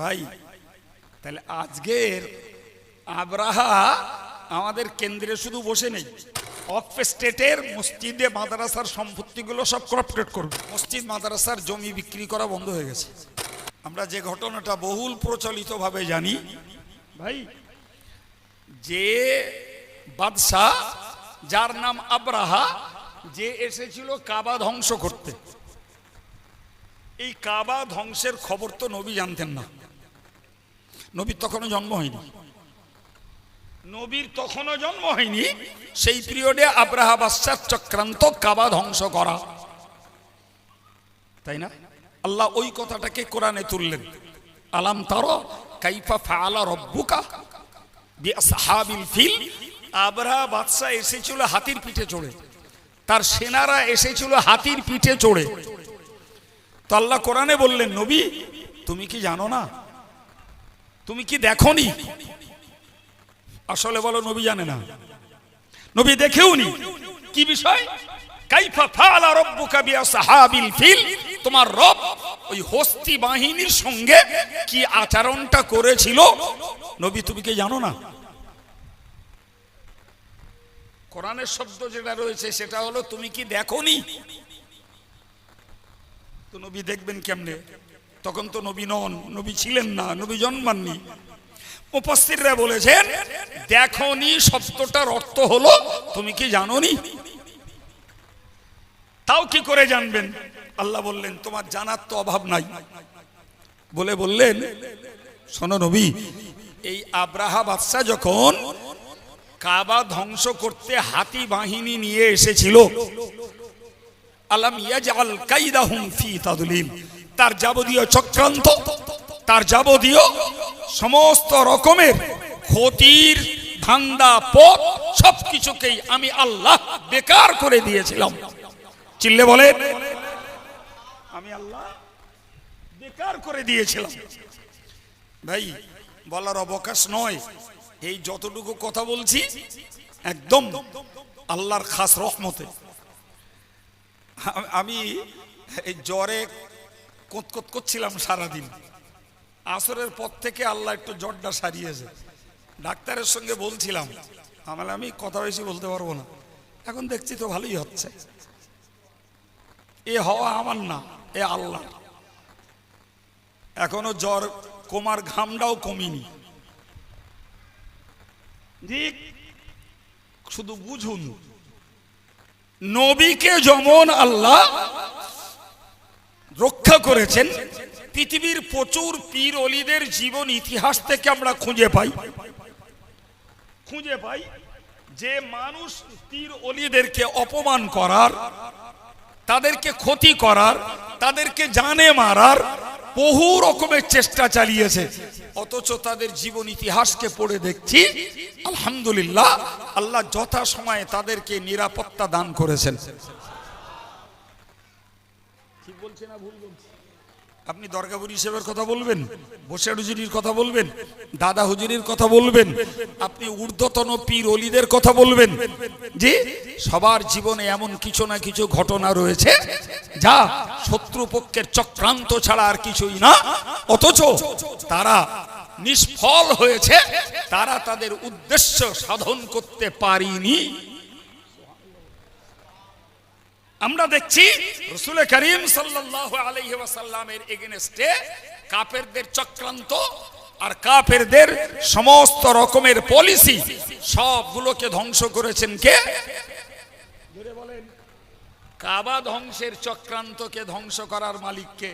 ভাই, তাহলে আজকের আবরাহা আমাদের কেন্দ্রে শুধু বসে নেই অফ স্টেটের মসজিদে মাদ্রাসার সম্পত্তিগুলো সব করাপ্টেড করবে। মসজিদ, মাদ্রাসার জমি বিক্রি করা বন্ধ হয়ে গেছে। আমরা যে ঘটনাটা বহুল প্রচলিতভাবে জানি, ভাই, যে বাদশাহ, যার নাম আবরাহা, যে এসেছিল কাবা ধ্বংস করতে। এই কাবা ধ্বংসের খবর তো নবী জানতেন না। নবীর তখনও জন্ম হয়নি। নবীর তখনও জন্ম হয়নি? সেই পিরিয়ডে আব্রাহা বাদশার চক্রান্ত কাবা ধ্বংস করা। তাই না? আল্লাহ ওই কথাটাকে কোরআনে তুললেন। আলাম তার কাইফা ফালা রব্বুকা বিআসহাবিল ফিল। আবরাহা বাদশা এসেছিল হাতির পিঠে চড়ে। তার সেনারা এসেছিল হাতির পিঠে চড়ে। তো আল্লাহ কোরআনে বললেন নবী তুমি কি জানো না তুমি কি দেখনি? আসলে বলো, নবী জানে না। নবী দেখেও নি কি বিষয়? কাইফা ফাআলা রাব্বুকা বিআসহাবিল ফিল। তোমার রব ওই হস্তি বাহিনীর সঙ্গে কি আচরণটা করেছিল? নবী, তুমি কি জানো না? কোরআনের শব্দ যেটা রয়েছে, সেটা হলো, তুমি কি দেখনি? তো নবী দেখবেন কেমনে? তখন তো নবী নন, নবী ছিলেন না, নবী জন্মাননি। উপস্থিতরা বলেছেন, দেখনি শব্দটার অর্থ হলো, তুমি কি জানোনি? তাও কি করে জানবেন? আল্লাহ বললেন, তোমার জানার তো অভাব নাই। বলে বললেন, শোনো নবী, এই আব্রাহা বাদশাহ যখন কাবা ধ্বংস করতে হাতি বাহিনী নিয়ে এসেছিল, আলাম ইয়াজআল কাইদাহুম ফি তাদলিম। তার যাবতীয় চক্রান্ত, তার যাবতীয় সমস্ত রকমের ক্ষতির ধান্দা, পথ সবকিছুকেই আমি আল্লাহ বেকার করে দিয়েছিলাম। চিল্লে বলে, আমি আল্লাহ বেকার করে দিয়েছিলাম। ভাই, বলার অবকাশ নয়। এই যতটুকু কথা বলছি, একদম আল্লাহর খাস রহমতে। আমি এই জ্বরে কোত করছিলাম সারাদিন। আসরের পর থেকে আল্লাহ একটু জ্বরটা সারিয়েছে। ডাক্তারের সঙ্গে বলছিলাম। আমার আমি কথা বেশি বলতে পারব না। এখন দেখছি তো ভালোই হচ্ছে। এ হওয়া আমার না, এ আল্লাহ। এখনও জ্বর কমার ঘামটাও কমিনি। শুধু বুঝুন, নবীকে যেমন আল্লাহ করেছেন, পৃথিবীর প্রচুর পীর অলিদের জীবন ইতিহাস থেকে আমরা খুঁজে পাই। খুঁজে পাই যে মানুষ পীর অলিদেরকে অপমান করার, তাদেরকে ক্ষতি করার, তাদেরকে জানে মারার বহু রকমের চেষ্টা চালিয়েছে। অথচ তাদের জীবন ইতিহাসকে পড়ে দেখছি, আলহামদুলিল্লাহ, আল্লাহ যথা সময়ে তাদেরকে নিরাপত্তা দান করেছেন। ঠিক বলছে না ভুল বলছে? আপনি দরগাবুরি হিসেবের কথা বলবেন? বসে হুজুরির কথা বলবেন? দাদা হুজুরির কথা বলবেন? আপনি ঊর্ধ্বতন পীর অলিদের কথা বলবেন? যে সবার জীবনে এমন কিছু না কিছু ঘটনা রয়েছে যা শত্রুপক্ষের চক্রান্ত ছাড়া আর কিছুই না। অথচ তারা নিষ্ফল হয়েছে, তারা তাদের উদ্দেশ্য সাধন করতে পারিনি। আমরা দেখছি রসুল করিম ওয়াসাল্লামের এগেনস্টে কাফেরদের চক্রান্ত আর কাফেরদের সমস্ত রকমের পলিসি সবগুলোকে ধ্বংস করেছেন কে? বলেন। কাবা ধ্বংসের চক্রান্তকে ধ্বংস করার মালিককে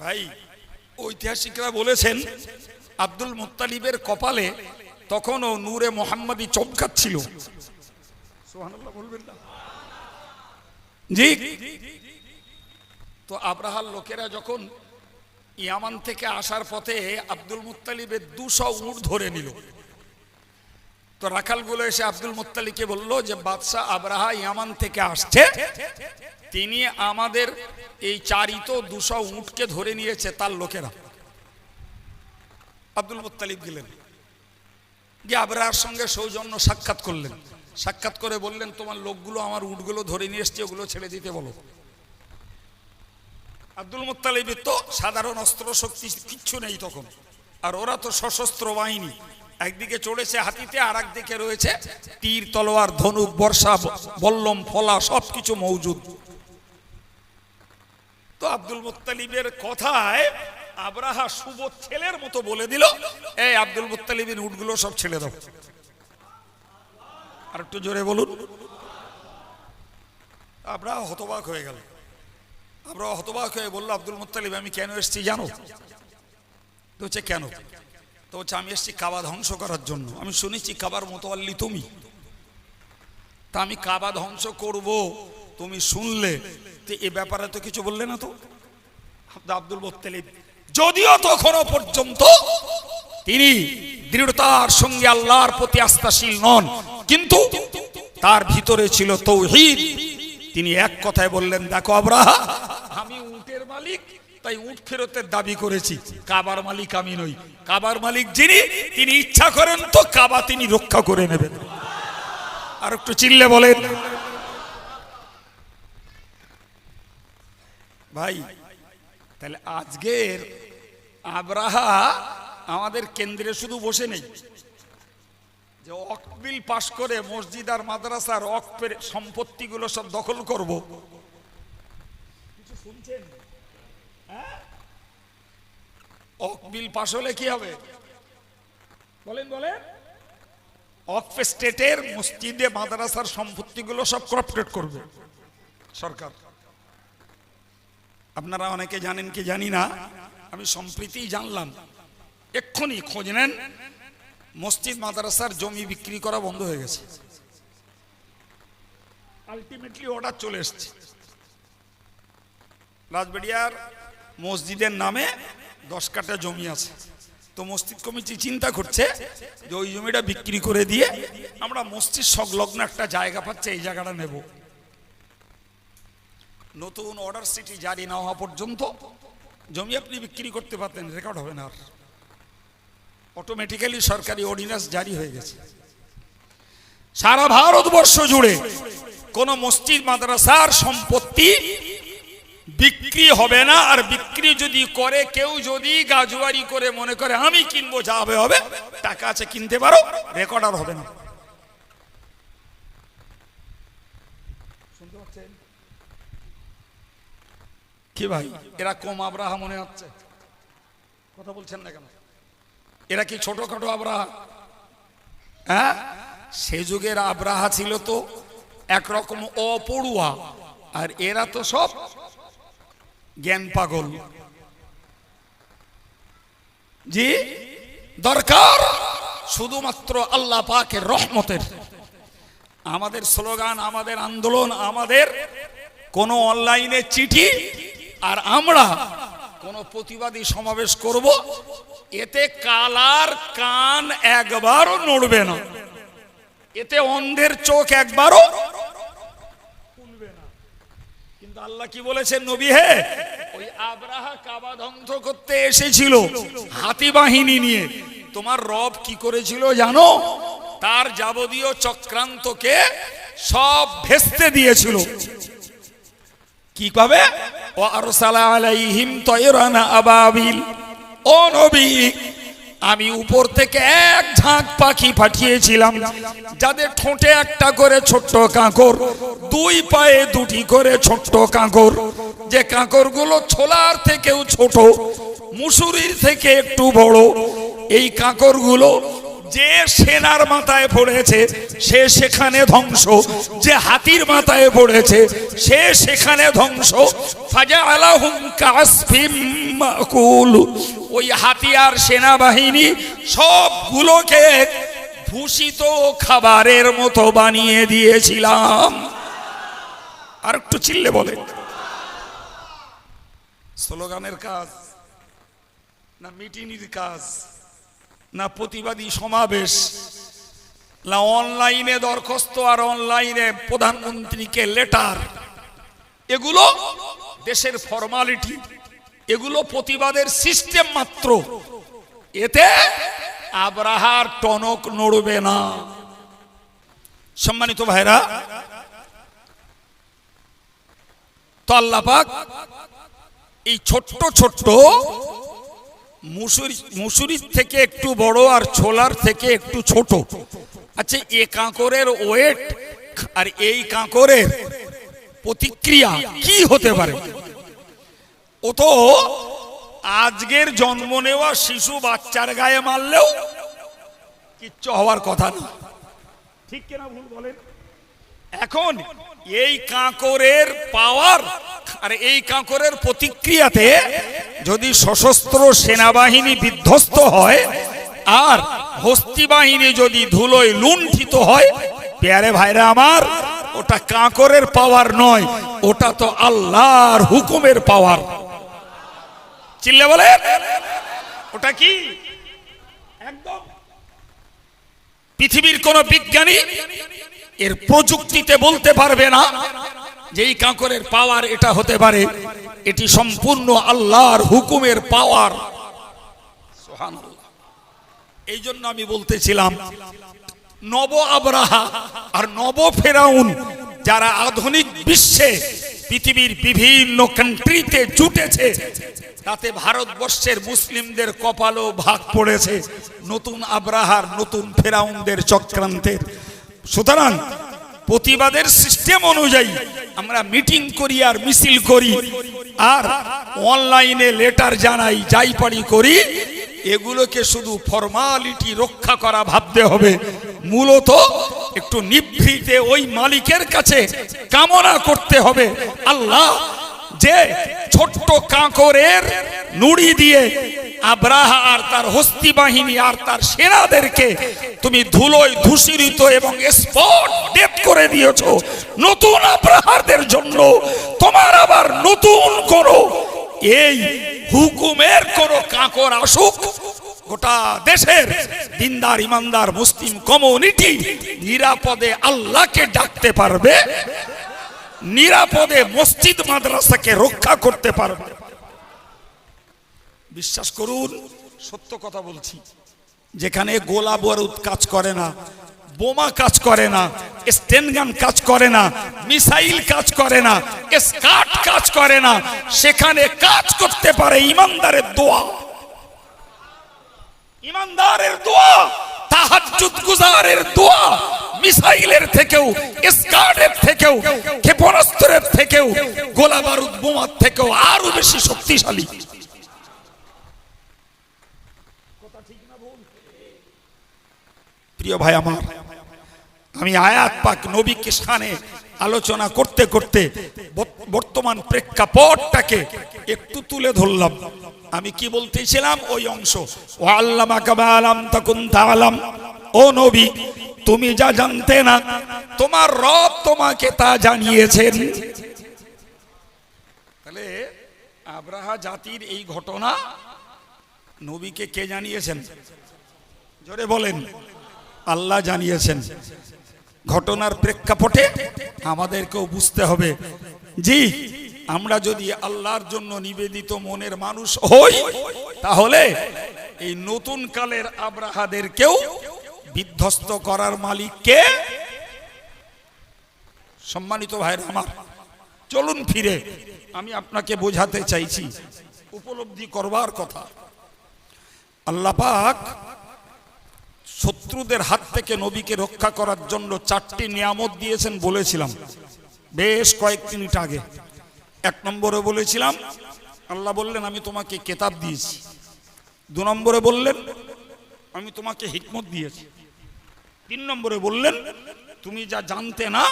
ভাই, ঐতিহাসিকরা বলেছেন আব্দুল মুত্তালিবের কপালে তখনও নূরে মোহাম্মদী চমকাচ্ছিল সুবহানাল্লাহ বলবেন না। জি। তো আব্রাহার লোকেরা যখন ইয়ামান থেকে আসার পথে আব্দুল মুত্তালিবের দুশো উট ধরে নিল তো রাখালগুলো এসে আব্দুল মুত্তালিকে বলল যে বাদশাহ আব্রাহা ইয়ামান থেকে আসছে। তিনি আমাদের এই চারিত দুশো উটকে ধরে নিয়েছে তার লোকেরা। আব্দুল মুত্তালিব গেলেন। গিয়ে আবরাহার সঙ্গে সৌজন্য সাক্ষাৎ করলেন। সাক্ষাৎ করে বললেন, তোমার লোকগুলো আমার উটগুলো ধরে নিয়ে এসছে, ওগুলো ছেড়ে দিতে বলো। আব্দুল মুত্তালিবের তো সাধারণ অস্ত্র শক্তি কিচ্ছু নেই তখন। আর ওরা তো সশস্ত্র বাহিনী। একদিকে চড়েছে হাতিতে আর একদিকে রয়েছে তীর, তলোয়ার, ধনুক, বর্ষা, বল্লম, ফলা সব কিছু মৌজুদ। তো আব্দুল মুত্তালিবের কথায় আব্রাহা শুভ ছেলের মতো বলে দিল, এই আব্দুল মুত্তালিবের উটগুলো সব ছেড়ে দাও। আর একটু জোরে বলুন। আব্রাহা হতবাক হয়ে গেল আমরা হতবাক হয়ে বলল, আব্দুল মুত্তালিব, আমি কেন এসেছি জানো? তো হচ্ছে কেন? তো হচ্ছে আমি এসেছি কাবা ধ্বংস করার জন্য। আমি শুনেছি কাবার মোতোয়াল্লি তুমি। তা আমি কাবা ধ্বংস করব, তুমি শুনলে? তো এ ব্যাপারে তো কিছু বললে না তো? আব্দুল আব্দুল মুত্তালিব, যদিও তখনও পর্যন্ত তিনি দৃঢ়তার সঙ্গে আল্লাহর প্রতি আস্থাশীল নন কিন্তু তার ভিতরে ছিল তৌহিদ। তিনি এক কথায় বললেন, দেখো আব্রাহা, আমি উটের মালিক, তাই উট ফেরতের দাবি করেছি। কাবার মালিক আমি নই। কাবার মালিক যিনি, তিনি ইচ্ছা করেন তো কাবা তিনি রক্ষা করে নেবেন। আর একটু চিল্লে বলেন। ভাই, তাহলে আজকের আব্রাহা আমাদের কেন্দ্রে শুধু বসে নেই। যে অকবিল পাশ করে মসজিদ আর মাদ্রাসার অকপের সম্পত্তিগুলো সব দখল করব। কিছু শুনছেন? হ্যাঁ? অকবিল পাশ হলে কি হবে? বলেন বলেন। অকফ স্টেটের মসজিদে মাদ্রাসার সম্পত্তিগুলো সব কর্পোরেট করবে সরকার। আপনারা অনেকে জানেন কি জানি না? আমি সম্প্রীতি জানলাম। এক্ষুনি খোঁজ নেন। মসজিদ, মাদ্রাসার জমি বিক্রি করা বন্ধ হয়ে গেছে। আলটিমেটলি অর্ডার চলে এসছে। রাজবাড়িয়ার মসজিদের নামে দশ কাটা জমি আছে। তো মসজিদ কমিটি চিন্তা করছে যে ওই জমিটা বিক্রি করে দিয়ে আমরা মসজিদ সংলগ্ন একটা জায়গা পাচ্ছে, এই জায়গাটা নেব। নতুন অর্ডার সিটি জারি না হওয়া পর্যন্ত জমি আপনি বিক্রি করতে পারতেন রেকর্ড হবে না আর। অটোমেটিক্যালি সরকারি অর্ডিন্যান্স জারি হয়ে গেছে। সারা ভারতবর্ষ জুড়ে কোন মসজিদ, মাদ্রাসার সম্পত্তি বিক্রি হবে না, আর বিক্রি যদি করে, কেউ যদি গাজুয়ারি করে মনে করে, আমি কিনবো, যা হবে হবে, টাকা আছে, কিনতে পারো রেকর্ড আর হবে না। কি ভাই? এরা কম আব্রাহা মনে হচ্ছে। কথা বলছেন না কেন? এরা কি ছোটখাটো আব্রাহা হ্যাঁ? সে যুগের আব্রাহা ছিল তো একরকম অপড়ুয়া আর এরা তো সব জ্ঞান পাগল। জি? দরকার শুধুমাত্র আল্লাহ পাকের রহমতের। আমাদের স্লোগান, আমাদের আন্দোলন, আমাদের কোন অনলাইনে চিঠি আর আমরা কোন প্রতিবাদী সমাবেশ করব, এতে কালার কান একবারও নড়বে না। এতে অন্ধের চোখ একবারও কিন্তু আল্লাহ কি বলেছেন নবী হে? ওই আব্রাহা কাবা ধ্বংস করতে এসেছিল হাতি বাহিনী নিয়ে। তোমার রব কি করেছিল জানো? তার যাবতীয় চক্রান্তকে সব ভেস্তে দিয়েছিল। কি পাবে ও আবাবিল আমি উপর থেকে এক ঝাঁক পাখি পাঠিয়েছিলাম, যাদের ঠোঁটে একটা করে ছোট্ট কাঁকর, দুই পায়ে দুটি করে ছোট্ট কাঁকর। যে কাঁকরগুলো ছোলার থেকেও ছোট, মুসুরির থেকে একটু বড়, এই কাঁকরগুলো যে সেনার মাথায় পড়েছে, সে সেখানে ধ্বংস। যে হাতির মাথায় পড়েছে, সে সেখানে ধ্বংস। ফাজা আলাহুম কাসফিম মাকুল। ওই হাতিয়ার সেনাবাহিনী সবগুলোকে ভূষিত খাবারের মতো বানিয়ে দিয়েছিলাম। আর একটু চিল্লে বলে স্লোগানের কাজ না মিটিনির কাজ? না প্রতিবাদী সমাবেশ? না অনলাইনে দরখাস্ত আর অনলাইনে প্রধানমন্ত্রীকে লেটার? এগুলো দেশের ফর্মালিটি। এগুলো প্রতিবাদের সিস্টেম মাত্র। এতে আব্রাহার টনক নড়বে না। সম্মানিত ভাইরা, তো আল্লাহ পাক এই ছোট্ট ছোট্ট মুসুরি মুসুরির থেকে একটু বড় আর ছোলার থেকে একটু ছোট। আচ্ছা এ কাঁকরের ওয়েট আর এই কাঁকরের প্রতিক্রিয়া কি হতে পারে? ও তো আজকের জন্ম নেওয়া শিশু বাচ্চার গায়ে মারলেও কিচ্ছু হওয়ার কথা না। ঠিক কিনা ভুল বলেন? এখন এই কাঁকরের পাওয়ার, আর এই কাঁকরের প্রতিক্রিয়াতে যদি সশস্ত্র সেনাবাহিনী বিধ্বস্ত হয়, আর হস্তি বাহিনী যদি ধুলোয় লুণ্ঠিত হয়, পেয়ারে ভাইরা আমার, ওটা কাঁকরের পাওয়ার নয়, ওটা তো আল্লাহর হুকুমের পাওয়ার। চিল্লে বলে ওটা কি? একদম। পৃথিবীর কোন বিজ্ঞানী এর প্রযুক্তিতে বলতে পারবে না যে এই কাঁকরের পাওয়ার এটা হতে পারে, এটি সম্পূর্ণ আল্লাহর হুকুমের পাওয়ার। এই জন্য আমি বলতেছিলাম, নব আবরাহা আর নব ফেরাউন যারা আধুনিক বিশ্বে পৃথিবীর বিভিন্ন কান্ট্রিতে জুটেছে, তাতে ভারতবর্ষের মুসলিমদের কপালও ভাগ পড়েছে নতুন আব্রাহার, নতুন ফেরাউনদের চক্রান্তের সুতরাং প্রতিবাদের সিস্টেম অনুযায়ী আমরা মিটিং করি আর মিছিল করি। আর অনলাইনে লেটার জানাই, যাই পারি করি। এগুলোকে শুধু ফর্মালিটি রক্ষা করা ভাবতে হবে। মূলত একটু নিভৃতে ওই মালিকের কাছে কামনা করতে হবে। আল্লাহ যে ছোট্ট কাঁকরের নুড়ি দিয়ে আব্রাহা আর তার হস্তি বাহিনী আর তার সেনাদেরকে তুমি ধুলোয় ধূসরিত এবং স্পট ডেপ করে দিয়েছ। নতুন আব্রাহারদের জন্য তোমার আবার নতুন করো এই হুকুমের কোন কাঁকর আসুক। গোটা দেশের দিনদার, ইমানদার, মুসলিম কমিউনিটি নিরাপদে আল্লাহকে ডাকতে পারবে। নিরাপদে মসজিদ মাদ্রাসাকে রক্ষা করতে পারবে। বিশ্বাস করুন, সত্য কথা বলছি। যেখানে গোলা বারুদ কাজ করে না, বোমা কাজ করে না স্টেনগান কাজ করে না, মিসাইল কাজ করে না স্কাট কাজ করে না, সেখানে কাজ করতে পারে ইমানদারের দোয়া। ইমানদারের দোয়া, তাহাজ্জুদ গুজারের দোয়া। মিসাইলের থেকেও স্কার্ডের থেকেও, ক্ষেপণাস্ত্রের থেকেও, গোলা বারুদ বোমার থেকেও আরও বেশি শক্তিশালী। প্রিয় ভাই আমার, আমি আয়াত পাক নবী কিসানে আলোচনা করতে করতে বর্ত- বর্তমান প্রেক্ষাপটটাকে একটু তুলে ধরলাম। আমি কি বলতেছিলাম ওই অংশ। ও আল্লামা কাবালাম তকুন তালাম ও নবী, তুমি যা জানতে না, তোমার রব তোমাকে তা জানিয়েছেন। তাহলে আব্রাহা জাতির এই ঘটনা নবীকে কে জানিয়েছেন? জোরে বলেন, আল্লাহ জানিয়েছেন। ঘটনার প্রেক্ষাপটে আমাদেরকেও বুঝতে হবে। জি, আমরা যদি আল্লাহর জন্য নিবেদিত মনের মানুষ হই, তাহলে এই নতুন কালের আব্রাহাদেরকেও বিধ্বস্ত করার মালিককে সম্মানিত ভাইরা আমার, চলুন ফিরে। আমি আপনাকে বোঝাতে চাইছি, উপলব্ধি করবার কথা। আল্লাহ পাক শত্রুদের হাত থেকে নবীকে রক্ষা করার জন্য চারটি নিয়ামত দিয়েছেন বলেছিলাম। বেশ কয়েক মিনিট আগে। এক নম্বরে বলেছিলাম, আল্লাহ বললেন, আমি তোমাকে কেতাব দিয়েছি। দু নম্বরে বললেন, আমি তোমাকে হিকমত দিয়েছি। তিন নম্বরে বললেন, তুমি যা জানতে না,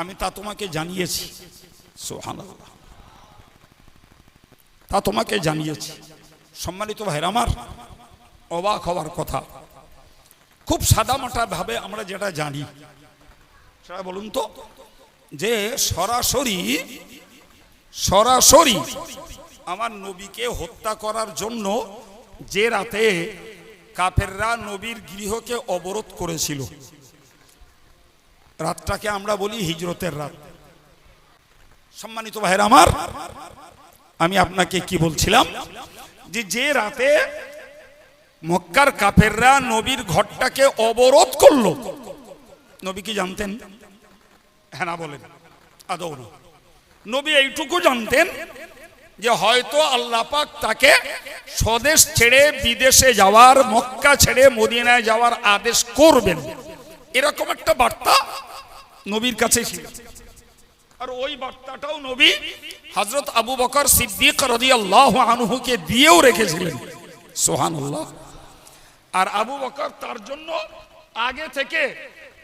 আমি তা তোমাকে জানিয়েছি। তা তোমাকে জানিয়েছি। সম্মানিত ভাইরা আমার, অবাক হওয়ার কথা। খুব সাদামাটা ভাবে আমরা যেটা জানি, সেটা বলুন তো, যে সরাসরি সরাসরি আমার নবীকে হত্যা করার জন্য যে রাতে কাফেররা নবীর গৃহকে অবরোধ করেছিল। রাতটাকে আমরা বলি হিজরতের রাত। সম্মানিত ভাইয়ের আমার, আমি আপনাকে কি বলছিলাম? যে যে রাতে মক্কার কাফেররা নবীর ঘরটাকে অবরোধ করল। নবী কি জানতেন? হ্যাঁ না বলেন। আদৌ নবী এইটুকু জানতেন যে হয়তো আল্লাহ পাক তাকে স্বদেশ ছেড়ে বিদেশে যাওয়ার, মক্কা ছেড়ে মদিনায় যাওয়ার আদেশ করবেন। এরকম একটা বার্তা নবীর কাছে ছিল। আর ওই বার্তাটাও নবী হজরত আবু বকর সিদ্দিক রাদিয়াল্লাহু আনহুকে দিয়েও রেখেছিলেন। সুবহানাল্লাহ। আর আবু বকর তার জন্য আগে থেকে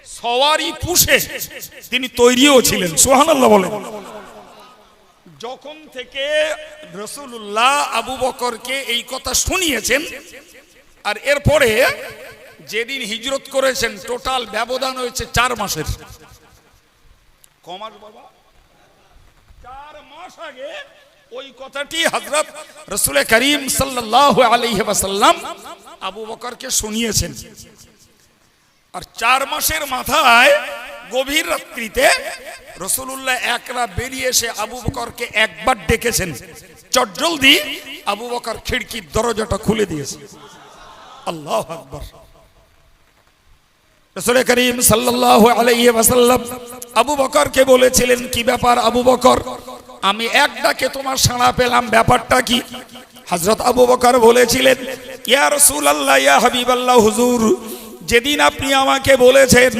সওয়ারি পুষে তিনি তৈরিও ছিলেন। সুবহানাল্লাহ বলেন। যখন থেকে রসুল্লাহ আবু বকরকে এই কথা শুনিয়েছেন, আর এরপরে যেদিন হিজরত করেছেন, টোটাল ব্যবধান হয়েছে চার মাসের। চার মাস আগে ওই কথাটি হজরত রসুল করিম সাল্লাহ আলহি ওয়াসাল্লাম আবু বকরকে শুনিয়েছেন। আর চার মাসের মাথায় গভীর রাত্রিতে রসুল্লাহ একরা বেরিয়ে এসে আবু বকরকে একবার ডেকেছেন। চটজলদি আবু বকর খিড়কির দরজাটা খুলে দিয়েছে। আল্লাহ আকবর। আবু বকরকে বলেছিলেন, কি ব্যাপার আবু বকর? আমি তোমার সাড়া পেলাম, ব্যাপারটা আবু বকর বলেছিলেন, ইয়া ইয়া হুজুর, যেদিন আপনি আমাকে বলেছেন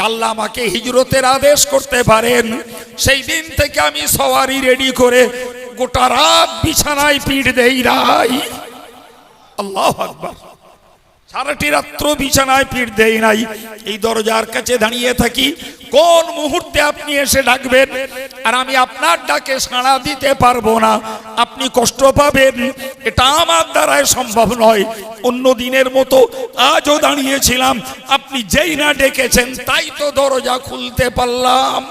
আল্লাহ আমাকে হিজরতের আদেশ করতে পারেন, সেই দিন থেকে আমি সওয়ারি রেডি করে গোটা রাত বিছানায় পিঠ দেই রাই আল্লাহ আকবার। সারাটি রাত্র বিছানায় পিঠ দেই নাই। এই দরজার কাছে দাঁড়িয়ে থাকি। কোন মুহূর্তে আপনি এসে ডাকবেন? আর আমি আপনার ডাকে সাড়া দিতে পারব না। আপনি কষ্ট পাবেন। এটা আমার দ্বারায় সম্ভব নয়। অন্য দিনের মতো আজও দাঁড়িয়েছিলাম। আপনি যেই না ডেকেছেন, তাই তো দরজা খুলতে পারলাম।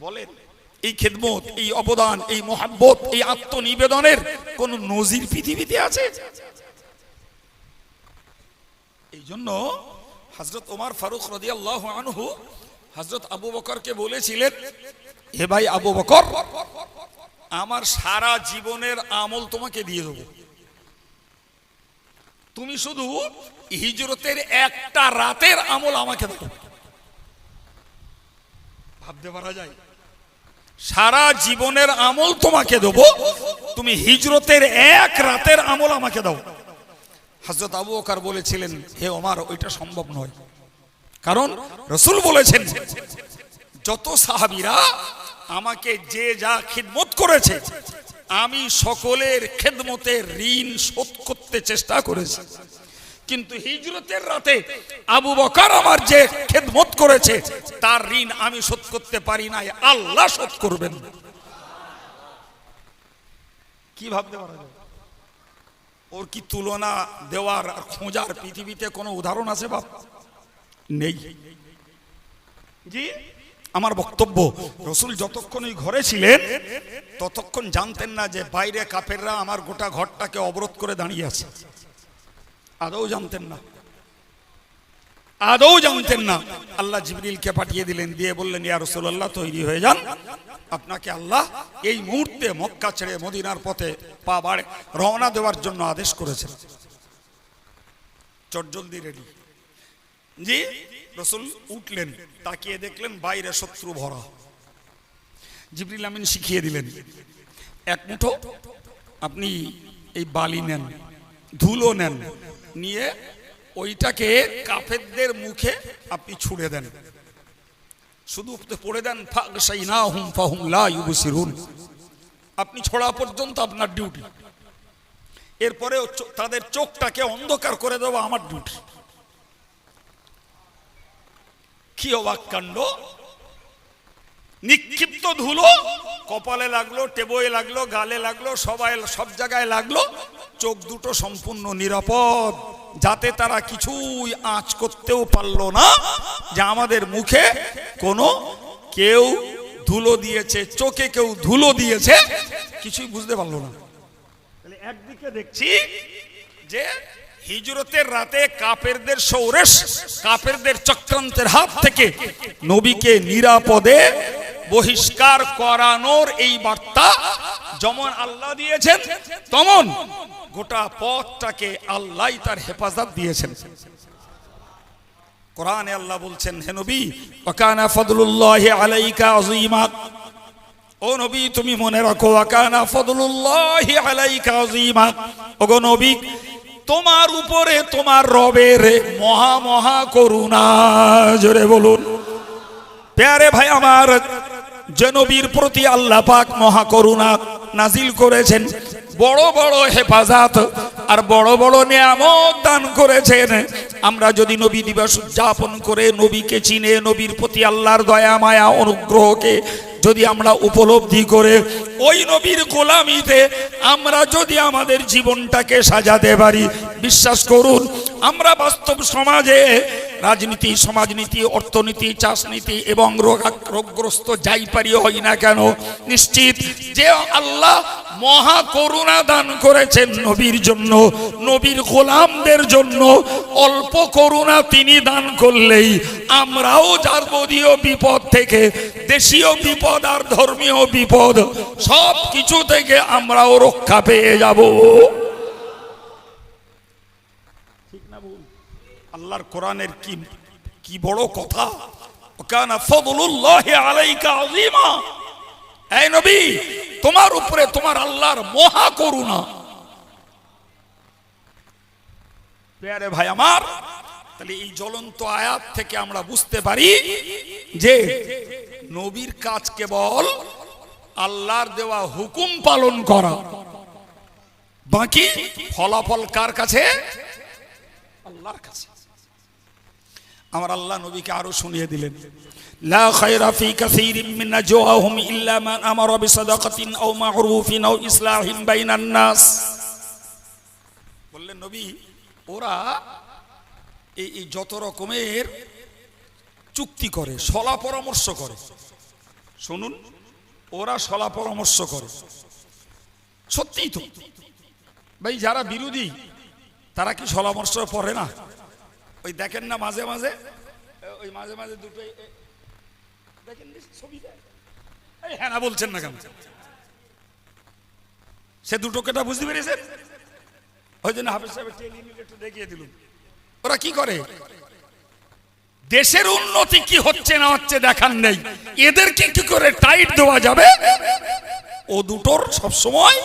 বলেন। এই খেদমত, এই অবদান, এই মোহাব্বত, এই আত্মনিবেদনের কোন নজির পৃথিবীতে আছে? এই জন্য হজরত ওমর ফারুক রদিয়াল্লাহ আনহু হজরত আবু বকরকে বলেছিলেন হে ভাই আবু বকর, আমার সারা জীবনের আমল তোমাকে দিয়ে দেবো। তুমি শুধু হিজরতের একটা রাতের আমল আমাকে দেবো ভাবতে পারা যায়? সারা জীবনের আমল তোমাকে দেবো। তুমি হিজরতের এক রাতের আমল আমাকে দাও। হজরত আবু ওকার বলেছিলেন, হে ওমার, ওইটা সম্ভব নয়। কারণ রসুল বলেছেন, যত সাহাবিরা আমাকে যে যা খিদমত করেছে, আমি সকলের খেদমতের ঋণ শোধ করতে চেষ্টা করেছি। কিন্তু হিজরতের রাতে আবু বকর আমার যে খেদমত করেছে তার ঋণ আমি শোধ করতে পারি নাই আল্লাহ শোধ করবেন। কি ভাবতে পারা যায়? ওর কি তুলনা দেওয়ার আর খোঁজার পৃথিবীতে কোনো উদাহরণ আছে বাপ? নেই। জি? আমার বক্তব্য রসুল যতক্ষণ ওই ঘরে ছিলেন ততক্ষণ জানতেন না যে বাইরে কাপেররা আমার গোটা ঘরটাকে অবরোধ করে দাঁড়িয়ে আছে। আদৌ জানতেন না। আদৌ জানতেন না। আল্লাহ জিবরিলকে পাঠিয়ে দিলেন, দিয়ে বললেন, ইয়া রসুল্লাহ তৈরি হয়ে যান। আপনাকে আল্লাহ এই মুহূর্তে মক্কা ছেড়ে মদিনার পথে পা বাড়ে, রওনা দেওয়ার জন্য আদেশ করেছেন। চটজলদি রেডি জি, রসুল উঠলেন, তাকিয়ে দেখলেন বাইরে শত্রু ভরা। জিবরিল আমিন শিখিয়ে দিলেন, এক মুঠো, আপনি এই বালি নেন, ধুলো নেন নিয়ে ওইটাকে কাফেরদের মুখে আপনি ছুড়ে দেন। শুধু পড়ে দেন আপনি ছড়া পর্যন্ত আপনার ডিউটি। এরপরে তাদের চোখটাকে অন্ধকার করে দেওয়া আমার ডিউটি। কি অবাক কাণ্ড। নিক্ষিপ্ত ধুলো, কপালে লাগল, টেবয়ে লাগল, গালে লাগল সবাই সব জায়গায় লাগল। চোখ দুটো সম্পূর্ণ নিরাপদ যাতে তারা কিছুই আঁচ করতেও পারল না যে আমাদের মুখে কোনো কেউ ধুলো দিয়েছে চোখে কেউ ধুলো দিয়েছে কিছুই বুঝতে পারল না। একদিকে দেখছি যে হিজরতের রাতে কাপেরদের সৌরেশ কাপেরদের চক্রান্তের হাত থেকে নবীকে নিরাপদে বহিষ্কার করানোর এই বার্তা যেমন আল্লাহ দিয়েছেন, তেমন গোটা পথটাকে আল্লাহ তার হেফাজত দিয়েছেন। কোরআনে আল্লাহ বলছেন, হে নবী ওয়াকানা ফদলুল্লাহি আলাইকা আযীমা। ও নবী, তুমি মনে রাখো আকানা ফদলুল্লাহি আলাইকা আযীমা। ওগো নবী, তোমার উপরে তোমার রবের মহা মহা করুণা, জোরে বলুন। প্যারে ভাই আমার যে প্রতি আল্লাহ পাক মহা করুণা নাজিল করেছেন। বড় বড় হেফাজত আর বড় বড় নিয়ামত দান করেছেন। আমরা যদি নবী দিবস উদযাপন করে নবীকে চিনে, নবীর প্রতি আল্লাহর দয়া, মায়া, অনুগ্রহকে যদি আমরা উপলব্ধি করে, ওই নবীর গোলামিতে আমরা যদি আমাদের জীবনটাকে সাজাতে পারি, বিশ্বাস করুন, আমরা বাস্তব সমাজে রাজনীতি, সমাজনীতি, অর্থনীতি, চাষনীতি এবং রোগা- রোগগ্রস্ত যাই পারি হই না কেন, নিশ্চিত যে আল্লাহ মহা করুণা দান করেছেন নবীর জন্য, নবীর গোলামদের জন্য। অল্প করুণা তিনি দান করলেই আমরাও যাবতীয় বিপদ থেকে, দেশীয় বিপদ আর ধর্মীয় বিপদ সব কিছু থেকে আমরাও রক্ষা পেয়ে যাব ঠিক না বল আল্লাহর কোরআনের কি কি বড় কথা? কানা ফদলুল্লাহি আলাইকা আযীমা। এই নবী, তোমার উপরে তোমার আল্লাহর মহা করুণা। পেয়ারে ভাই আমার, তাহলে এই জ্বলন্ত আয়াত থেকে আমরা বুঝতে পারি যে নবীর কাজ কেবল আল্লাহর দেওয়া হুকুম পালন করা। বাকি ফলাফল কার কাছে? আল্লাহর কাছে। আমার আল্লাহ নবীকে আরও শুনিয়ে দিলেন। লা খায়রা ফি কাসীরিন মিন নাজওয়াহুম ইল্লা মান আমারা বিসাদাকাতিন আও মা'রুফিন আও ইসলাহিন বাইনান নাস। বললেন, নবী, ওরা এই এই যত রকমের চুক্তি করে, সলা পরামর্শ করে। শুনুন, ওরা সলা পরামর্শ করে। সত্যিই তো। ভাই, যারা বিরোধী, তারা কি সলামর্শ পড়ে না? ওই দেখেন না মাঝে মাঝে? ওই মাঝে মাঝে দুটো দেখেন দেখি। ছবিটা হ্যাঁ না বলছেন না কেন? সে দুটো কেটা বুঝতে পেরেছেন ওই জন্য হাফিজ সাহেব একটু দেখিয়ে দিলুন ওরা কি করে? দেশের উন্নতি কি হচ্ছে না হচ্ছে দেখান নেই। এদেরকে কি করে টাইট দেওয়া যাবে? ও দুটোর সব সময়